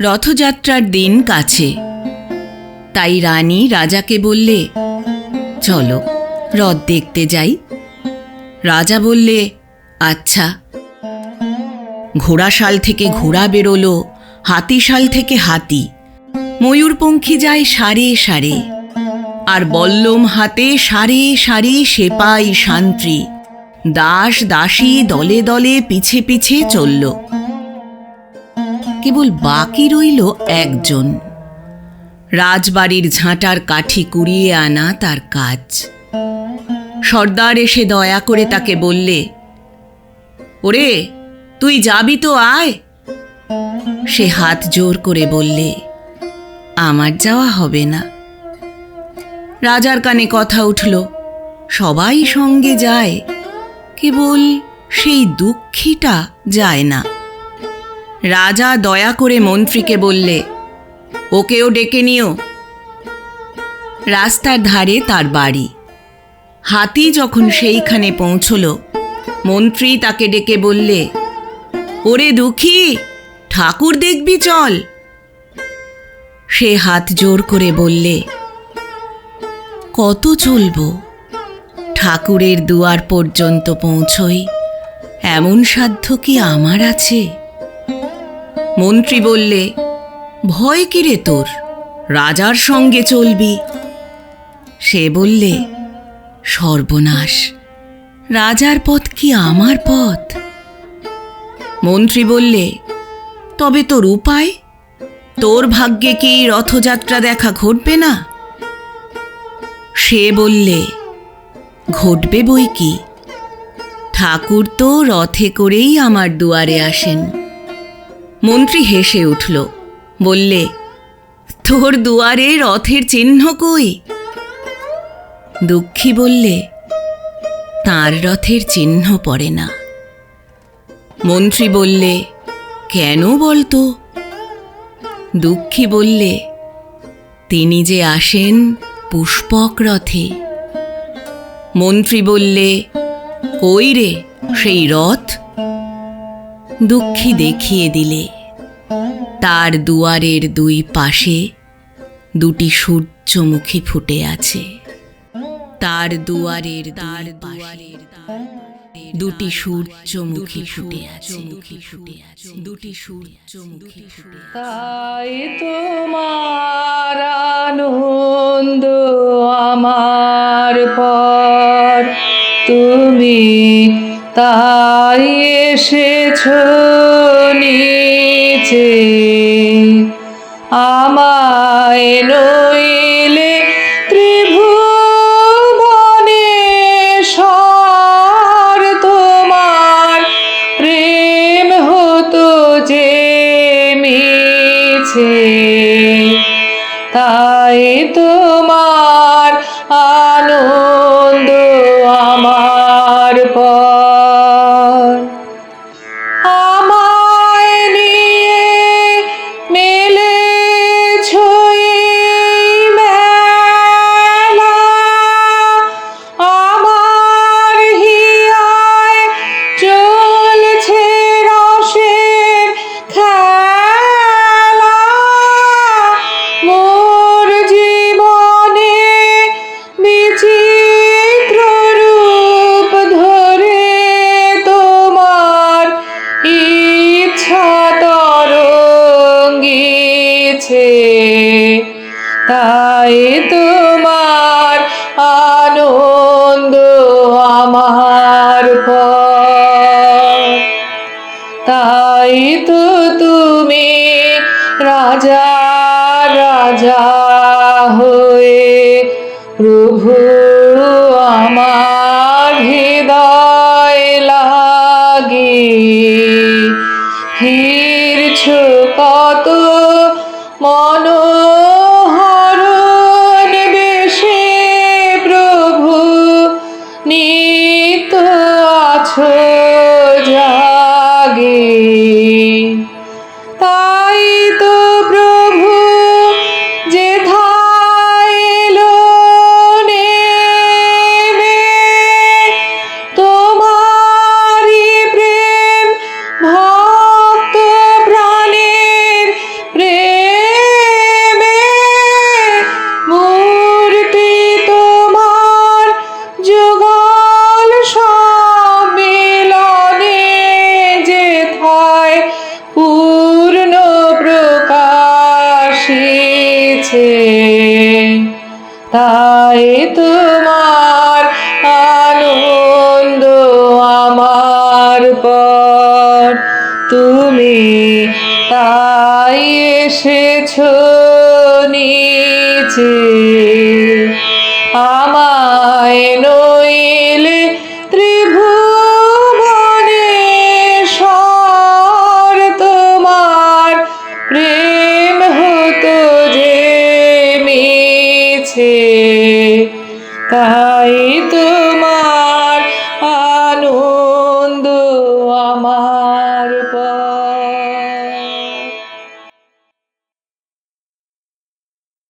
রথযাত্রার দিন কাছে। তাই রানী রাজাকে বললে, চলো, রথ দেখতে যাই। রাজা বললে আচ্ছা। ঘোড়াশাল থেকে ঘোড়া বেরোলো, হাতিশাল থেকে হাতি। ময়ূরপঙ্খী যায় সারে সারে, আর বল্লম হাতে সারে সারে সেপাই শান্ত্রী দাস দাসী দলে দলে পিছে পিছে চলল। কেবল বাকি রইল একজন। রাজবাড়ির ঝাঁটার কাঠি কুড়িয়ে আনা তার কাজ। সর্দার এসে দয়া করে তাকে বললে, ওরে, তুই যাবি তো আয়। সে হাত জোর করে বললে, আমার যাওয়া হবে না। রাজার কানে কথা উঠল, সবাই সঙ্গে যায়, কেবল সেই দুঃখীটা যায় না। রাজা দয়া করে মন্ত্রীকে বললে, ওকেও ডেকে নিও। রাস্তার ধারে তার বাড়ি। হাতি যখন সেইখানে পৌঁছল, মন্ত্রী তাকে ডেকে বললে, ওরে দুঃখী, ঠাকুর দেখবি চল। সে হাত জোর করে বললে, কত চলব? ঠাকুরের দুয়ার পর্যন্ত পৌঁছই, এমন সাধ্য কি আমার আছে? মন্ত্রী বললে, ভয় কিরে তোর? রাজার সঙ্গে চলবি? সে বললে, সর্বনাশ। রাজার পথ কি আমার পথ? মন্ত্রী বললে, তবে তোর উপায়? তোর ভাগ্যে কি রথযাত্রা দেখা ঘটবে না? সে বললে, ঘটবে বই কি? ঠাকুর তো রথে করেই আমার দুয়ারে আসেন। মন্ত্রী হেসে উঠল, বললে, তোর দুয়ারে রথের চিহ্ন কই? দুঃখী বললে, তার রথের চিহ্ন পড়ে না। মন্ত্রী বললে, কেন বলতো? দুঃখী বললে, তিনি যে আসেন পুষ্পক রথে। মন্ত্রী বললে, কই রে সেই রথ? দুঃখী দেখিয়ে দিলে তার দুয়ারের দুই পাশে দুটি সূর্যমুখী ফুটে আছে। তার দুয়ারের তার দুয়ারের দুটি সূর্যমুখী ফুটে আছে। ফুটে আছে দুটি সূর্যমুখী ফুটে তাই তোমার আনন্দ আমার পর। তুমি তাই এসেছ নিচে। আমায় নইলে ত্রিভুবনে সর তোমার। প্রেম হতো যে মিছে তাই তোমার তাই তো তুমি রাজা রাজা হয়ে প্রভু আমার হৃদয় তাই তো প্রভু তাই তোমার আনন্দ আমার পর। তুমি তাই এসেছ নিচে। আমায় নইলে ত্রিভুবন তোমার